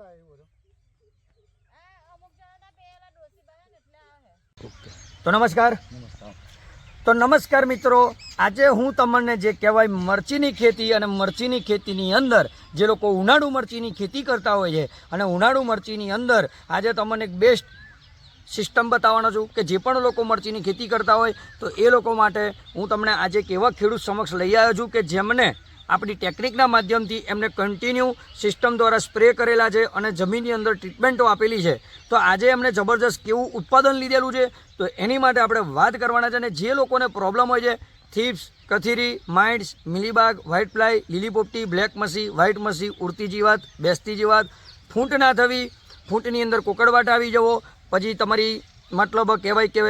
કેટલા આવ્યું આવે તો નમસ્કાર. તો નમસ્કાર મિત્રો, આજે હું તમને જે કહેવાય મરચીની ખેતી અને મરચીની ખેતીની અંદર જે લોકો ઉનાળુ મરચીની ખેતી કરતા હોય છે, અને ઉનાળુ મરચીની અંદર આજે તમને એક બેસ્ટ સિસ્ટમ બતાવવાનો છું કે જે પણ લોકો મરચીની ખેતી કરતા હોય, તો એ લોકો માટે હું તમને આજે એક એવા ખેડૂત સમક્ષ લઈ આવ્યો છું કે જેમને આપણી ટેકનિકના માધ્યમથી એમને કન્ટિન્યુ સિસ્ટમ દ્વારા સ્પ્રે કરેલા છે અને જમીનની અંદર ટ્રીટમેન્ટો આપેલી છે. તો આજે એમને જબરજસ્ત કેવું ઉત્પાદન લીધેલું છે? તો એની માટે આપણે વાત કરવાના છે અને જે લોકોને પ્રોબ્લેમ હોય છે થીપ્સ કથીરી માઇન્ડ્સ મિલીબાગ વ્હાઇટ ફ્લાય લીલી પોપટી બ્લેક મસી વ્હાઇટ મસી ઉડતી જીવાત, બેસતી જીવાત, ફૂંટ ના થવી ફૂંટની અંદર કોકડવાટ આવી જવો, પછી તમારી મતલબ કહેવાય કે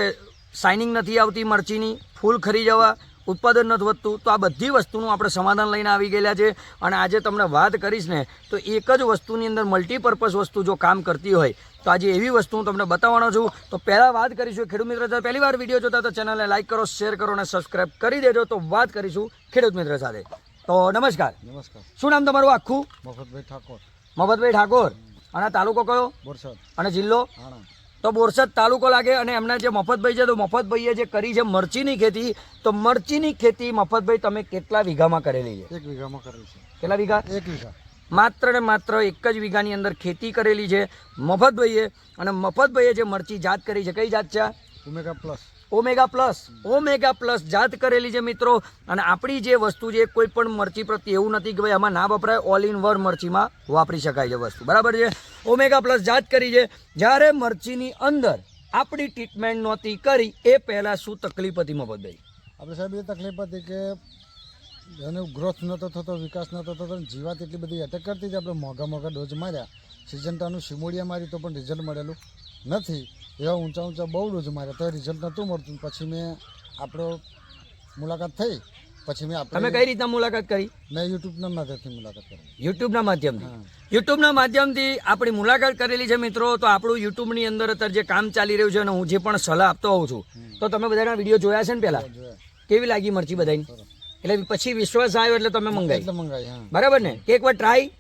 શાઇનિંગ નથી આવતી મરચીની, ફૂલ ખરી જવા ઉત્પાદન નથી વધતું તો આ બધી વસ્તુનું આપણે સમાધાન લઈને આવી ગયેલા છે. અને આજે તમને વાત કરીશ ને તો એક જ વસ્તુની અંદર મલ્ટીપર્પઝ વસ્તુ જો કામ કરતી હોય તો આજે એવી વસ્તુ હું તમને બતાવવાનો છું. તો પહેલાં વાત કરીશું ખેડૂત મિત્ર સાથે. પહેલી વાર વીડિયો જોતા તો ચેનલને લાઇક કરો શેર કરો અને સબસ્ક્રાઇબ કરી દેજો. તો વાત કરીશું ખેડૂત મિત્ર સાથે. તો નમસ્કાર. નમસ્કાર. શું નામ તમારું આખું? મફતભાઈ ઠાકોર. મફતભાઈ ઠાકોર. અને તાલુકો કયો? બોરસદ. અને જિલ્લો? આણંદ. તો બોરસદ તાલુકો લાગે અને એમના જે મફતભાઈ છે તો મફતભાઈએ જે કરી છે મરચીની ખેતી તો મરચીની ખેતી મફતભાઈ તમે કેટલા વીઘામાં કરેલી છે? એક વીઘામાં કરેલી છે. કેટલા વીઘા? એક વીઘા. માત્ર ને માત્ર એક જ વીઘાની અંદર ખેતી કરેલી છે મફતભાઈએ. અને મફતભાઈએ જે મરચી જાત કરી છે કઈ જાત છે Omega plus. Omega plus. Omega plus જાત કરેલી છે મિત્રો. અને આપણી જે વસ્તુ છે, કોઈ પણ મરચી પ્રત્યે એવું નથી કે ભાઈ આમાં ના વપરાય ઓલ ઇન વર મરચીમાં વાપરી શકાય છે વસ્તુ. બરાબર છે? ઓમેગા પ્લસ જાત કરી છે. જ્યારે મરચીની અંદર આપણી ટ્રીટમેન્ટ નહોતી કરી, એ પહેલાં શું તકલીફ હતી મફતભાઈ આપણે સાહેબ, એ તકલીફ હતી કે એનો ગ્રોથ નહોતો થતો, વિકાસ નહોતો થતો જીવાત એટલી બધી એટેક કરતી હતી. આપણે મોંઘા મોંઘા ડોઝ માર્યા સિજન્ટાનું સિમોડિયા મારી તો પણ રિઝલ્ટ મળેલું નથી. એવા ઊંચા ઊંચા બહુ ડોઝ મારે તો રિઝલ્ટ નહોતું મળતું. પછી મેં આપણો મુલાકાત થઈ. પછી મેં તમે કઈ રીતના મુલાકાત કરી? મેં યુટ્યુબના માધ્યમથી મુલાકાત કરી. યુટ્યુબના માધ્યમથી? યુટ્યુબના માધ્યમથી આપણી મુલાકાત કરેલી છે મિત્રો તો આપણું યુટ્યુબની અંદર અત્યારે જે કામ ચાલી રહ્યું છે અને હું જે પણ સલાહ આપતો હોઉં છું તો તમે બધાના વીડિયો જોયા છે ને પહેલા? કેવી લાગી મરચી બધાની એટલે પછી વિશ્વાસ આવ્યો એટલે તમે મંગાવી બરાબર ને? કે એકવાર ટ્રાય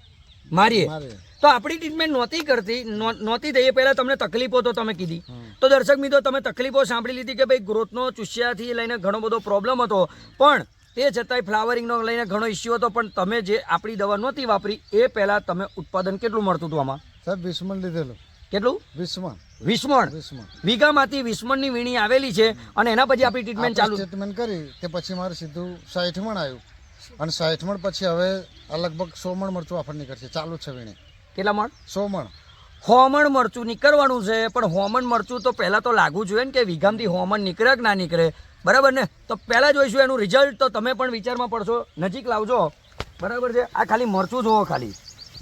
મારીએ. મારે તો આપણી ટ્રીટમેન્ટ નહોતી કરતી. નહોતી થઈ એ પહેલાં તમને તકલીફો તો તમે કીધી. તો દર્શક મિત્રો તમે તકલીફો સાંભળી લીધી કે ભાઈ ગ્રોથનો ચૂસ્યાથી લઈને ઘણો બધો પ્રોબ્લેમ હતો. પણ તે છતાંય ફ્લાવરિંગનો લઈને ઘણો ઇસ્યુ હતો. પણ તમે જે આપણી દવા નહોતી વાપરી એ પહેલાં તમે ઉત્પાદન કેટલું મળતું હતું આમાં? સાહેબ વિસ્મણ લીધેલું. કેટલું? વિસ્મણ વિસ્મણ વિસ્મણ વીઘામાંથી વિસ્મણની વીણી આવેલી છે અને એના પછી આપણી ટ્રીટમેન્ટ ચાલુ. ટ્રીટમેન્ટ કરી તે પછી મારે સીધું સાઠમણ આવ્યું. અને સાઠમણ પછી હવે લગભગ સો મણ મળતું આપણને નીકળશે. ચાલુ છે વીણે. કેટલા મણ? સો મણ હોમણ મરચું નીકળવાનું છે પણ હોમણ મરચું તો પહેલાં તો લાગવું જોઈએ ને કે વીઘામથી હોમણ નીકળે કે ના નીકળે. બરાબર ને? તો પહેલાં જોઈશું એનું રિઝલ્ટ તો તમે પણ વિચારમાં પડશો. નજીક લાવજો. બરાબર છે? આ ખાલી મરચું જુઓ ખાલી.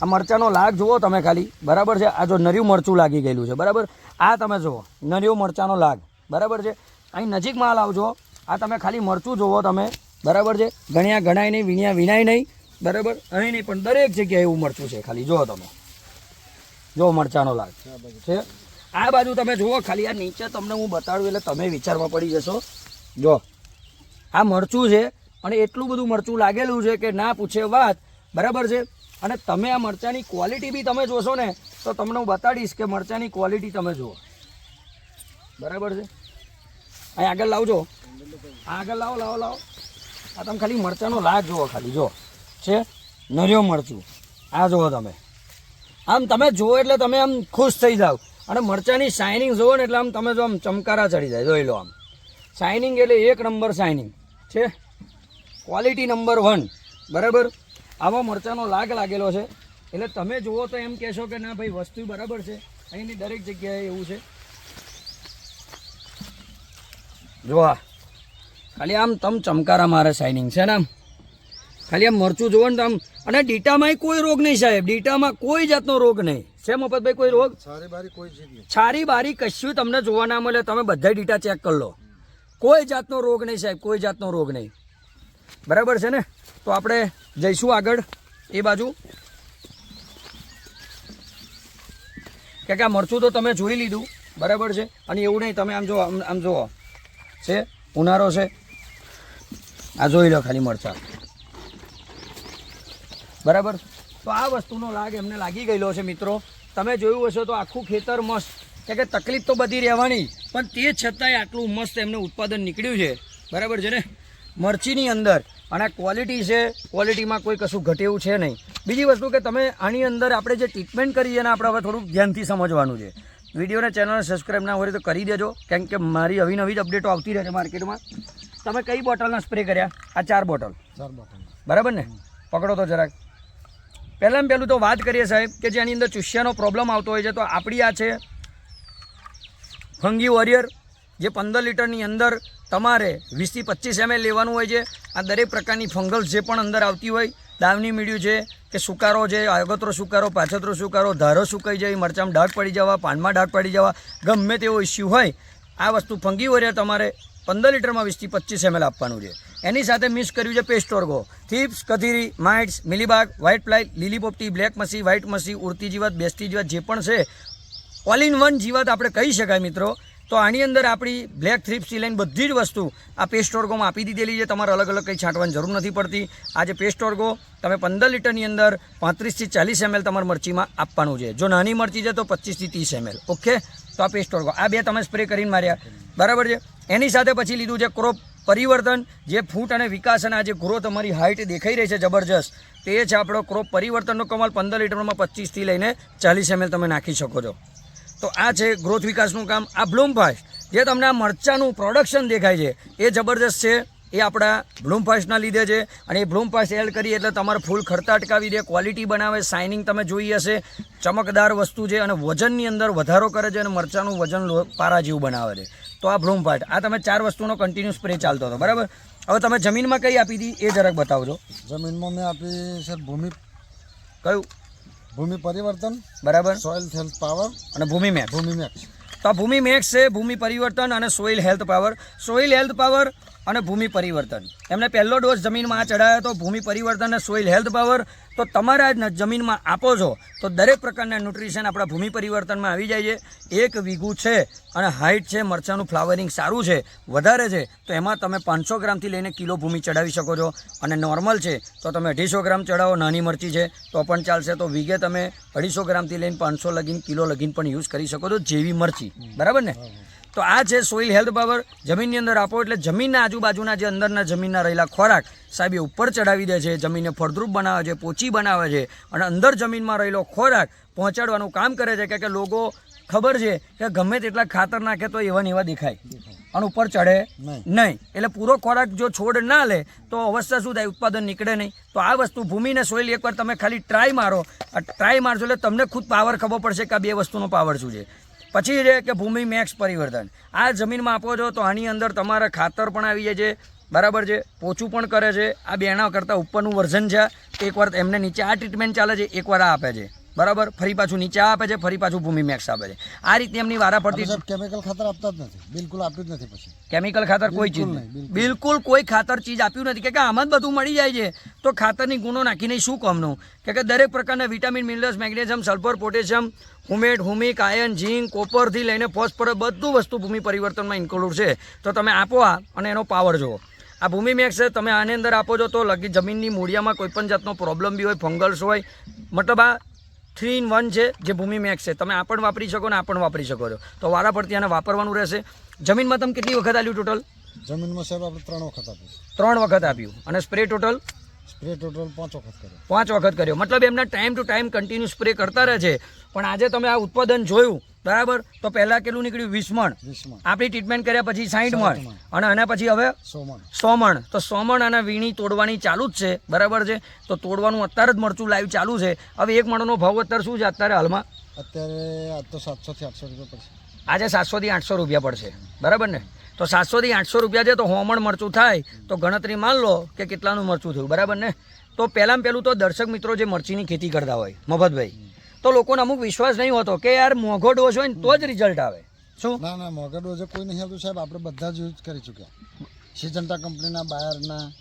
આ મરચાંનો લાગ જુઓ તમે ખાલી. બરાબર છે? આ જો નર્યું મરચું લાગી ગયેલું છે. બરાબર? આ તમે જુઓ. નર્યું મરચાંનો લાગ. બરાબર છે? અહીં નજીકમાં લાવજો. આ તમે ખાલી મરચું જુઓ તમે. બરાબર છે? ગણ્યા ગણાય નહીં વીણ્યા વિનાય નહીં. બરાબર? અહીં નહીં પણ દરેક જગ્યાએ એવું મરચું છે ખાલી. જુઓ તમે. જો મરચાનો લાગ છે? આ બાજુ તમે જુઓ, ખાલી આ નીચે તમને હું બતાડું એટલે તમે વિચારમાં પડી જશો. જો, આ મરચું છે, અને એટલું બધું મરચું લાગેલું છે કે ના પૂછે વાત. બરાબર છે? અને તમે આ મરચાંની ક્વોલિટી બી તમે જોશો ને, તો તમને હું બતાડીશ કે મરચાંની ક્વોલિટી તમે જુઓ. બરાબર છે? અહીં આગળ લાવજો. આગળ લાવો લાવો લાવો. આ તમે ખાલી મરચાંનો લાગ જુઓ ખાલી જો છે? નર્યો મરચું. આ જુઓ તમે. આમ તમે જુઓ એટલે તમે આમ ખુશ થઈ જાઓ. અને મરચાની શાઇનિંગ જુઓ ને એટલે આમ તમે જો આમ ચમકારા ચડી જાય, જોઈ લો આમ. શાઇનિંગ એટલે એક નંબર શાઇનિંગ છે? ક્વોલિટી નંબર વન બરાબર? આવા મરચાનો લાગ લાગેલો છે. એટલે તમે જુઓ તો એમ કહેશો કે ના ભાઈ, વસ્તુ બરાબર છે. અહીંની દરેક જગ્યાએ એવું છે. જો ખાલી આમ તમ ચમકારા મારે શાઇનિંગ છે ને આમ? ખાલી આમ મરચું જોવો ને તો આમ અને ડીટામાં કોઈ રોગ નહીં સાહેબ ડીટામાં કોઈ જાતનો રોગ નહીં. છે મફતભાઈ કોઈ રોગ? છારી બારી કશું તમને જોવા ના મળે તમે બધા ડીટા ચેક કરી લો. કોઈ જાતનો રોગ નહીં સાહેબ કોઈ જાતનો રોગ નહીં. બરાબર છે ને? તો આપણે જઈશું આગળ એ બાજુ. કે આ મરચું તો તમે જોઈ લીધું બરાબર છે? અને એવું નહીં તમે આમ જો આમ આમ જુઓ. છે? ઉનાળો છે. આ જોઈ લો ખાલી મરચા. બરાબર તો આ વસ્તુનો લાગ એમને લાગી ગયેલો છે મિત્રો. તમે જોયું હશે તો આખું ખેતર મસ્ત. કે કે તકલીફ તો બધી રહેવાની પણ તે છતાંય આટલું મસ્ત એમને ઉત્પાદન નીકળ્યું છે. બરાબર છે ને? મરચીની અંદર. અને આ ક્વોલિટી છે ક્વોલિટીમાં કોઈ કશું ઘટેવું છે નહીં. બીજી વસ્તુ કે તમે આની અંદર આપણે જે ટ્રીટમેન્ટ કરી છે એને આપણે હવે થોડુંક ધ્યાનથી સમજવાનું છે. વિડીયોને ચેનલને સબસ્ક્રાઈબ ના હોય તો કરી દેજો કેમ કે મારી નવી નવી જ અપડેટો આવતી રહે છે માર્કેટમાં તમે કઈ બોટલના સ્પ્રે કર્યા? આ ચાર બોટલ. ચાર બોટલ. બરાબર ને? પકડો તો જરાક. પહેલાં પહેલું તો વાત કરીએ સાહેબ કે જેની અંદર ચૂસ્યાનો પ્રોબ્લેમ આવતો હોય છે, તો આપણી આ છે ફંગી વોરિયર જે પંદર લીટરની અંદર તમારે વીસથી પચીસ એમએલ લેવાનું હોય છે. આ દરેક પ્રકારની ફંગલ્સ જે પણ અંદર આવતી હોય, દાવની મીડિયું છે કે સુકારો છે, આગતરો સુકારો, પાછતરો સુકારો, ધારો સુકાઈ જાય, મરચામાં ડાઘ પડી જવા, પાનમાં ડાઘ પડી જવા, ગમે તેવો ઇસ્યુ હોય આ વસ્તુ ફંગી વરે તમારે પંદર લીટરમાં વીસથી પચીસ એમએલ આપવાનું છે. એની સાથે મિક્સ કર્યું છે પેસ્ટોર્ગો થીપ્સ, કથીરી, માઇટ્સ, મિલીબાગ, વ્હાઇટ પ્લાઇટ લીલી બ્લેક મસી, વ્હાઇટ મસી, ઉડતી જીવાત, બેસતી જીવાત જે પણ છે. ઓલ ઇન વન જીવાત આપણે કહી શકાય મિત્રો. તો આની અંદર આપણી બ્લેક થ્રીપ્સથી લઈને બધી જ વસ્તુ આ પેસ્ટ ઓર્ગોમાં આપી દીધેલી છે. તમારે અલગ અલગ કંઈ છાંટવાની જરૂર નથી પડતી. આ જે પેસ્ટ તમે પંદર લીટરની અંદર પાંત્રીસથી ચાલીસ એમએલ તમારે મરચીમાં આપવાનું છે. જો નાની મરચી છે તો પચીસથી ત્રીસ એમએલ. ઓકે? તો આ પેસ્ટ ઓર્ગો. આ બે તમે સ્પ્રે કરીને માર્યા. બરાબર છે? એની સાથે પછી લીધું છે ક્રોપ પરિવર્તન, જે ફૂટ અને વિકાસ અને આ જે ગ્રોથ અમારી હાઇટ દેખાઈ રહી છે જબરજસ્ત, તે છે આપણો ક્રોપ પરિવર્તનનો કમાલ પંદર લીટરમાં પચીસથી લઈને ચાલીસ એમએલ તમે નાખી શકો છો. તો આ છે ગ્રોથ વિકાસનું કામ. આ બ્લૂમફાસ્ટ જે તમને આ મરચાનું પ્રોડક્શન દેખાય છે એ જબરદસ્ત છે. એ આપણા બ્લૂમફાસ્ટના લીધે છે. અને એ બ્લૂમફાસ્ટ એડ કરીએ એટલે તમારે ફૂલ ખર્ચા અટકાવી દે ક્વોલિટી બનાવે શાઇનિંગ તમે જોઈ હશે. ચમકદાર વસ્તુ છે અને વજનની અંદર વધારો કરે છે અને મરચાનું વજન લો- પારા જેવું બનાવે છે. તો આ બ્લૂમફાસ્ટ આ તમે ચાર વસ્તુનો કન્ટિન્યુ સ્પ્રે ચાલતો હતો બરાબર? હવે તમે જમીનમાં કઈ આપી હતી એ જરાક બતાવજો. જમીનમાં મેં આપી સર ભૂમિ કયું? ભૂમિ પરિવર્તન બરાબર. સોઇલ હેલ્થ પાવર અને ભૂમિ મેપ ભૂમિ મેક્સ તો આ ભૂમિ મેક્સ છે ભૂમિ પરિવર્તન અને soil health power soil health power અને ભૂમિ પરિવર્તન. એમને પહેલો ડોઝ જમીનમાં ચડાવ્યો તો ભૂમિ પરિવર્તન અને સોઇલ હેલ્થ પાવર તો તમારા જ જમીનમાં આપો છો, તો દરેક પ્રકારના ન્યુટ્રિશન આપણા ભૂમિ પરિવર્તનમાં આવી જાય છે. એક વીઘું છે અને હાઇટ છે, મરચાંનું ફ્લાવરિંગ સારું છે, વધારે છે, તો એમાં તમે પાંચસો ગ્રામથી લઈને કિલો ભૂમિ ચડાવી શકો છો. અને નોર્મલ છે, તો તમે અઢીસો ગ્રામ ચડાવો નાની મરચી છે, તો પણ ચાલશે. તો વીઘે તમે અઢીસો ગ્રામથી લઈને પાંચસો લગીન, કિલો લગીન પણ યુઝ કરી શકો છો જેવી મરચી. બરાબર ને? તો આ છે સોઇલ હેલ્થ પાવર જમીનની અંદર આપો એટલે જમીનના આજુબાજુના જે અંદરના જમીનના રહેલા ખોરાક સાહેબ એ ઉપર ચડાવી દે છે જમીનને ફળદ્રુપ બનાવે છે પોચી બનાવે છે અને અંદર જમીનમાં રહેલો ખોરાક પહોંચાડવાનું કામ કરે છે. કે કે લોકો ખબર છે કે ગમે તેટલા ખાતર નાખે તો એવા ને એવા દેખાય. અને ઉપર ચડે નહીં. નહીં. એટલે પૂરો ખોરાક જો છોડ ના લે તો અવસ્થા શું થાય? ઉત્પાદન નીકળે નહીં. તો આ વસ્તુ ભૂમિને સોઇલ એકવાર તમે ખાલી ટ્રાય મારો. આ ટ્રાય મારશો એટલે તમને ખુદ પાવર ખબર પડશે કે આ બે વસ્તુનો પાવર શું છે. પછી છે કે ભૂમિ મેક્સ પરિવર્તન. આ જમીનમાં આપો છો તો આની અંદર તમારા ખાતર પણ આવી જાય છે, બરાબર છે? પોચું પણ કરે છે. આ બેના કરતાં ઉપરનું વર્ઝન છે. એકવાર એમને નીચે આ ટ્રીટમેન્ટ ચાલે છે એકવાર આ આપે છે. બરાબર? ફરી પાછું નીચે આપે છે ફરી પાછું ભૂમિ મેક્સ આપે છે. આ રીતે એમની વારા પડતી કેમિકલ ખાતર આપતા જ નથી. બિલકુલ આપ્યું જ નથી પછી. કેમિકલ ખાતર કોઈ ચીજ નહીં બિલકુલ. કોઈ ખાતર ચીજ આપ્યું નથી. કે કે આમાં જ બધું મળી જાય છે. તો ખાતરની ગુણો નાખીને શું કામનું? કે કે દરેક પ્રકારના vitamin minerals magnesium sulphur potassium humate humic ion zinc કોપરથી લઈને ફોસ્ફરસ બધું વસ્તુ ભૂમિ પરિવર્તનમાં ઇન્ક્લુડ છે. તો તમે આપો આ અને એનો પાવર જુઓ. આ ભૂમિ મેક્સ તમે આની અંદર આપો છો તો લગી જમીનની મૂળિયામાં કોઈપણ જાતનો પ્રોબ્લેમ બી હોય ફંગલ્સ હોય મતલબ આ થ્રી ઇન વન છે જે ભૂમિ મેક્સ છે. તમે આ પણ વાપરી શકો ને આ પણ વાપરી શકો છો. તો વારા પરથી આને વાપરવાનું રહેશે. જમીનમાં તમે કેટલી વખત આપ્યું ટોટલ જમીનમાં સાહેબ આપણે ત્રણ વખત આપ્યું ત્રણ વખત આપ્યું. અને સ્પ્રે ટોટલ સ્પ્રે ટોટલ પાંચ વખત કર્યો. પાંચ વખત કર્યો. મતલબ એમને time to time continue spray કરતા રહે છે. પણ આજે તમે આ ઉત્પાદન જોયું બરાબર? તો પહેલાં કેટલું નીકળ્યું? વીસ મણ. આપણી ટ્રીટમેન્ટ કર્યા પછી સાઠ મણ. અને આના પછી હવે સોમણ સો મણ. તો સો મણ અને વીણી તોડવાની ચાલુ જ છે. બરાબર છે? તો તોડવાનું અત્યારે જ મરચું લાઈવ ચાલુ છે. હવે એક મણનો ભાવ અત્યારે શું છે? અત્યારે હાલમાં? અત્યારે આજ તો સાતસો થી આઠસો રૂપિયા પડશે. આજે સાતસોથી આઠસો રૂપિયા પડશે. બરાબર ને? તો સાતસોથી આઠસો રૂપિયા છે તો હોમણ મરચું થાય. તો ગણતરી માન લો કે કેટલાનું મરચું થયું. બરાબર ને? તો પહેલાં પહેલું તો દર્શક મિત્રો જે મરચીની ખેતી કરતા હોય મફતભાઈ. તો લોકોને અમુક વિશ્વાસ નહીં હોતો કે યાર મોંઘો ડોઝ હોય ને તો જ રિઝલ્ટ આવે. શું? ના ના મોગા ડોઝ કોઈ નહીં આવતું સાહેબ. આપણે બધા જ યુઝ કરી ચૂક્યા. સિજન્ટા કંપનીના બાયરના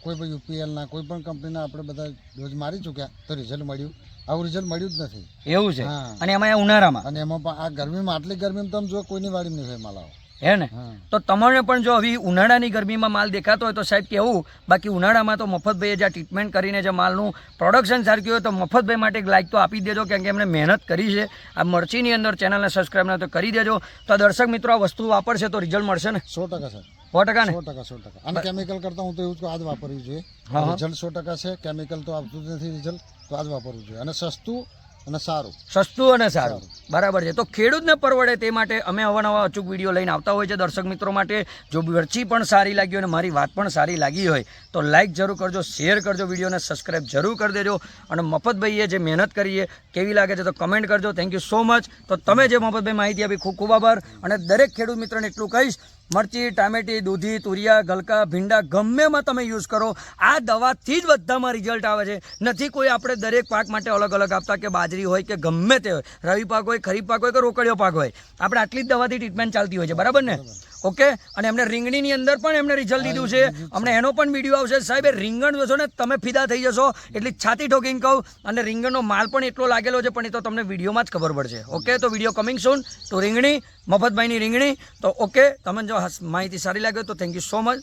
કોઈ પણ યુપીએલના કોઈ પણ કંપનીના આપણે બધા ડોઝ મારી ચૂક્યા તો રિઝલ્ટ મળ્યું. આવું રિઝલ્ટ મળ્યું જ નથી. એવું છે? અને એમાં ઉનાળામાં? અને એમાં પણ આ ગરમીમાં આટલી ગરમીમાં તમે જો કોઈની વાડી નહીં હોય માલાઓ. હે ને? તો તમને પણ જો હવે ઉનાળાની ગરમીમાં માલ દેખાતો હોય તો સાહેબ કેવું? બાકી ઉનાળામાં તો મફતભાઈએ જે ટ્રીટમેન્ટ કરીને જે માલનું પ્રોડક્શન સારખ્યું હોય તો મફતભાઈ માટે એક લાઈક તો આપી દેજો કેમ કે એમણે મહેનત કરી છે. આ મરચીની અંદર ચેનલને સબસ્ક્રાઈબ ના તો કરી દેજો. તો દર્શક મિત્રો આ વસ્તુ વાપરશે તો રિઝલ્ટ મળશે ને? સો ટકા સર સો ટકા ને? સો ટકા સો ટકા. અને કેમિકલ કરતા હું તો એવું જ આ જ વાપરવું જોઈએ. રિઝલ્ટ સો ટકા છે કેમિકલ તો આવતું જ નથી રિઝલ્ટ તો આ જ વાપરવું જોઈએ. અને સસ્તું અને સારું. સસ્તું અને સારું. બરાબર છે. તો ખેડૂતને પરવડે તે માટે અમે અવાનવા અચૂક વીડિયો લઈને આવતા હોય છે. દર્શક મિત્રો માટે જો વર્ચી પણ સારી લાગી હોય અને મારી વાત પણ સારી લાગી હોય તો લાઈક જરૂર કરજો શેર કરજો વિડીયોને સબસ્ક્રાઈબ જરૂર કરી દેજો. અને મફતભાઈએ જે મહેનત કરીએ કેવી લાગે છે તો કમેન્ટ કરજો. થેન્ક યુ સો મચ તો તમે જે મફતભાઈ માહિતી આપી ખૂબ ખૂબ આભાર. અને દરેક ખેડૂત મિત્રને એટલું કહીશ મરચી, ટામેટી, દૂધી, તુરિયા, ગલકા, ભીંડા ગમેમાં તમે યુઝ કરો, આ દવાથી જ બધામાં રિઝલ્ટ આવે છે. નથી કોઈ આપણે દરેક પાક માટે અલગ અલગ આપતા કે બાજરી હોય કે ગમે તે હોય. રવિ પાક હોય, ખરીફ પાક હોય કે રોકડિયો પાક હોય. આપણે આટલી જ દવાથી ટ્રીટમેન્ટ ચાલતી હોય છે. બરાબર ને? ઓકે? અને એમને રીંગણીની અંદર પણ એમને રિઝલ્ટ દીધું છે. અમને એનો પણ વીડિયો આવશે. સાહેબ એ રીંગણ જોશો ને તમે ફિદા થઈ જશો. એટલી છાતી ઠોકીને કહું. અને રીંગણનો માલ પણ એટલો લાગેલો છે પણ એ તો તમને વિડીયોમાં જ ખબર પડશે. ઓકે? તો વીડિયો કમિંગ સૂન તો રીંગણી મફતભાઈની રીંગણી. તો ઓકે? તમને જો માહિતી સારી લાગે તો થેન્ક યુ સો મચ